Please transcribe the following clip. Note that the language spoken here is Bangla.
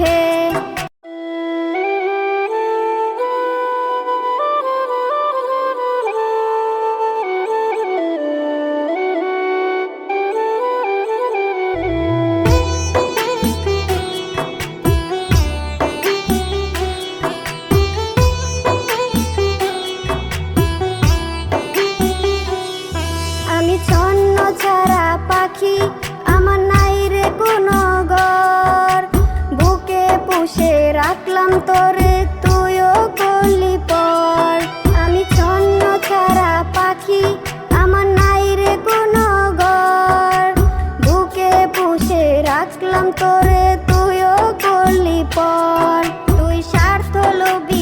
okay. বসে রাখলাম তোরে তুইও করলি পর। তুই স্বার্থ লোভী